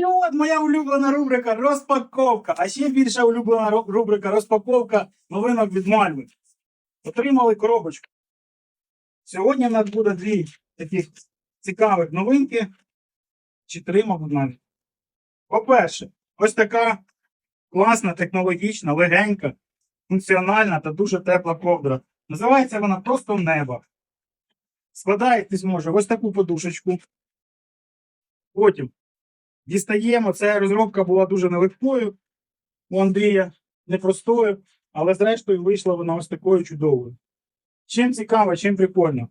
І от моя улюблена рубрика розпаковка. А ще більша улюблена рубрика розпаковка новинок від Мальви. Отримали коробочку. Сьогодні в нас буде дві таких цікавих новинки. Чи три, мабуть, навіть. По-перше, ось така класна, технологічна, легенька, функціональна та дуже тепла ковдра. Називається вона просто небо. Складаєте зможе ось таку подушечку. Потім дістаємо. Ця розробка була дуже нелегкою у Андрія, непростою, але зрештою вийшла вона ось такою чудовою. Чим цікаво, чим прикольно.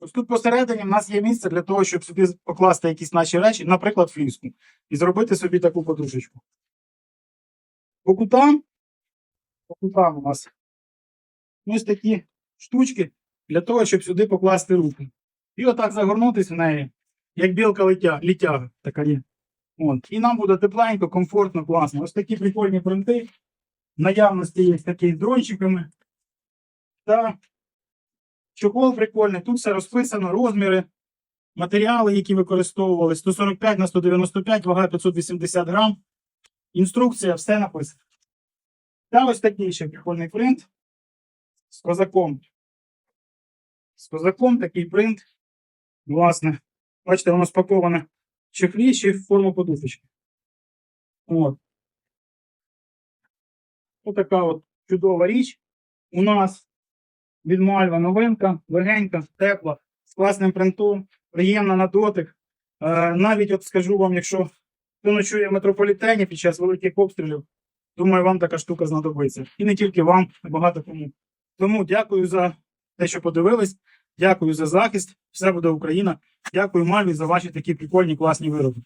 Ось тут посередині в нас є місце для того, щоб сюди покласти якісь наші речі, наприклад, фліску, і зробити собі таку подушечку. По кутам, по кутам у нас ось такі штучки для того, щоб сюди покласти руки. І отак загорнутися в неї, як білка летя, літяга така є. От. І нам буде тепленько, комфортно, класно. Ось такі прикольні принти. В наявності є такі з дрончиками. Та чохол прикольний. Тут все розписано, розміри, матеріали, які використовували. 145 на 195, вага 580 грам. Інструкція, все написано. Та ось такий ще прикольний принт з козаком. З козаком такий принт. Власне, бачите, воно спаковане чехлі в форму подушечки. От. Отака от чудова річ. У нас від Мальва новинка, легенька, тепла, з класним принтом, приємна на дотик. Е, навіть от скажу вам, якщо хто ночує в метрополітені під час великих обстрілів, думаю, вам така штука знадобиться. І не тільки вам, а багато кому. Тому дякую за те, що подивились. Дякую за захист. Все буде Україна. Дякую Мальві за ваші такі прикольні класні вироби.